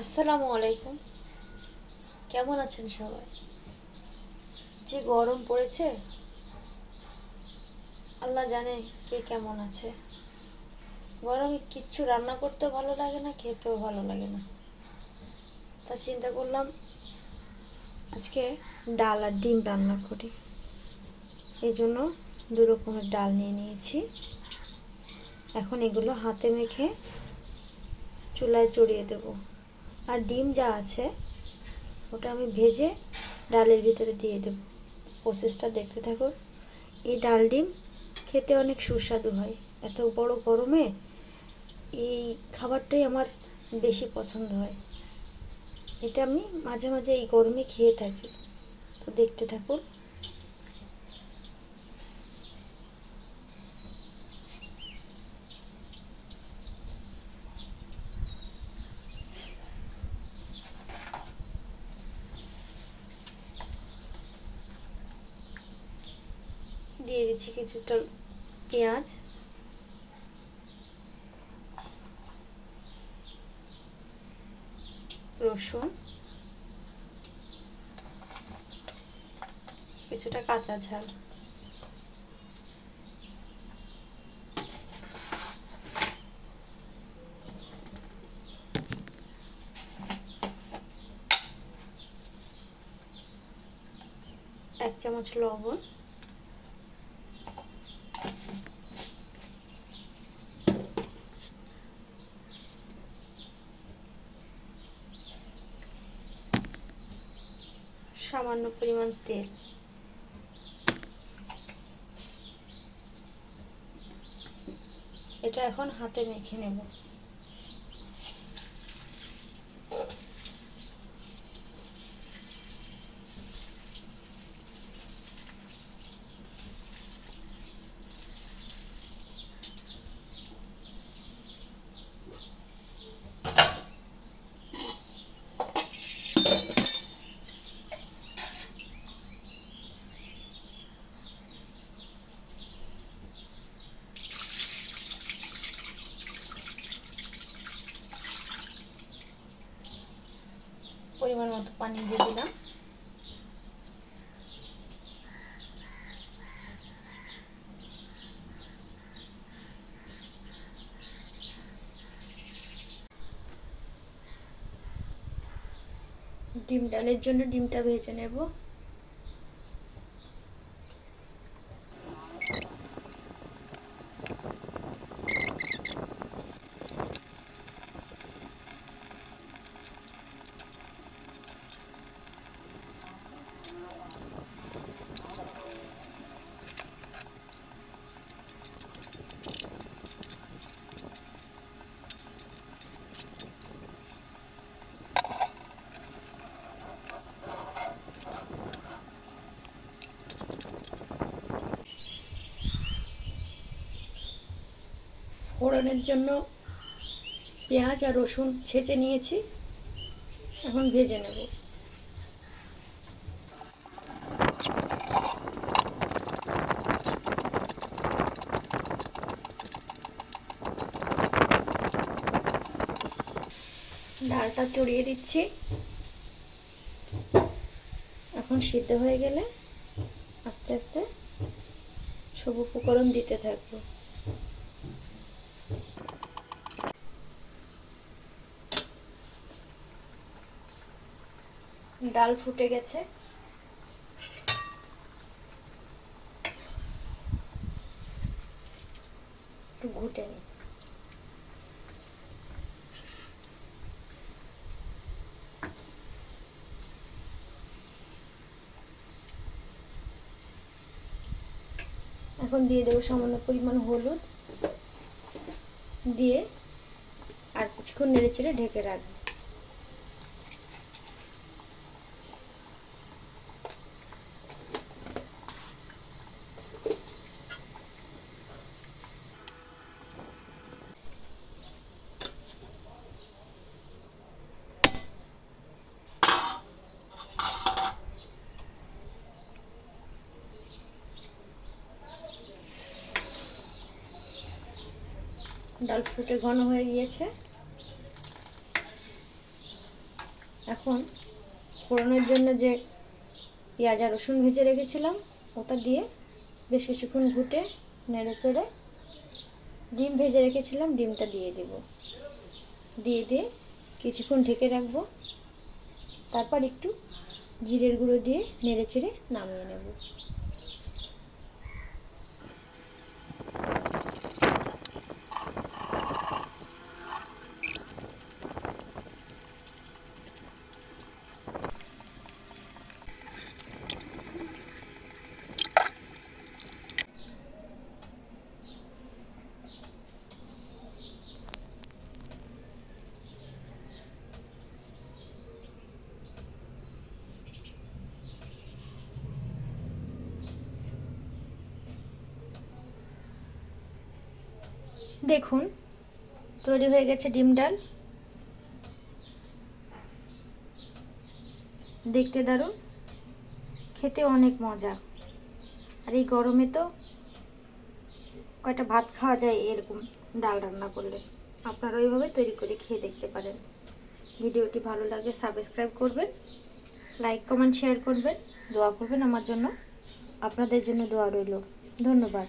আসসালামু আলাইকুম। কেমন আছেন সবাই? যে গরম পড়েছে, আল্লাহ জানে কে কেমন আছে। গরমে কিচ্ছু রান্না করতেও ভালো লাগে না, খেতেও ভালো লাগে না। তা চিন্তা করলাম, আজকে ডাল আর ডিম রান্না করি। এই জন্য দু রকমের ডাল নিয়ে নিয়েছি। এখন এগুলো হাতে মেখে চুলায় চড়িয়ে দেবো। আর ডিম যা আছে, ওটা আমি ভেজে ডালের ভিতরে দিয়ে দেব। প্রসেসটা দেখতে থাকুন। এই ডাল ডিম খেতে অনেক সুস্বাদু হয়। এত বড় গরমে এই খাবারটাই আমার বেশি পছন্দ হয়। এটা আমি মাঝে মাঝে এই গরমে খেয়ে থাকি। তো দেখতে থাকুন। দিয়ে দিচ্ছি কিছুটা পেঁয়াজ। রসুন। কিছুটা কাঁচা ঝাল। এক চামচ লবণ। সামান্য পরিমাণ তেল। এটা এখন হাতে মেখে নেব পরিমাণ মতো পানি দিয়ে দিলাম। ডিম ডালের জন্য ডিমটা ভেজে নেব। ফোড়নের জন্য পেঁয়াজ আর রসুন ছেঁচে নিয়েছি। এখন ভেজে নেব। ডালটা চড়িয়ে দিচ্ছি। এখন সিদ্ধ হয়ে গেলে আস্তে আস্তে সব উপকরণ দিতে থাকব। ডাল ফুটে গেছে। একটু ঘুটে নি এখন দিয়ে দেবো সামান্য পরিমাণ হলুদ। দিয়ে আর কিছুক্ষণ নেড়ে চেড়ে ঢেকে রাখব। ডাল ফুটে ঘন হয়ে গিয়েছে। এখন ফোড়নের জন্য যে পেঁয়াজ আর রসুন ভেজে রেখেছিলাম, ওটা দিয়ে বেশ কিছুক্ষণ ঘুটে নেড়ে চেড়ে ডিম ভেজে রেখেছিলাম, ডিমটা দিয়ে দেব। দিয়ে দিয়ে কিছুক্ষণ ঢেকে রাখব। তারপর একটু জিরের গুঁড়ো দিয়ে নেড়ে চেড়ে নামিয়ে নেব। দেখুন, তৈরি হয়ে গেছে ডিম ডাল। দেখতে দারুণ, খেতে অনেক মজা। আর এই গরমে তো কয়টা ভাত খাওয়া যায় এরকম ডাল রান্না করলে। আপনারা ওইভাবে তৈরি করে খেয়ে দেখতে পারেন। ভিডিওটি ভালো লাগে সাবস্ক্রাইব করবেন, লাইক, কমেন্ট, শেয়ার করবেন, দোয়া করবেন আমার জন্য। আপনাদের জন্য দোয়া রইল। ধন্যবাদ।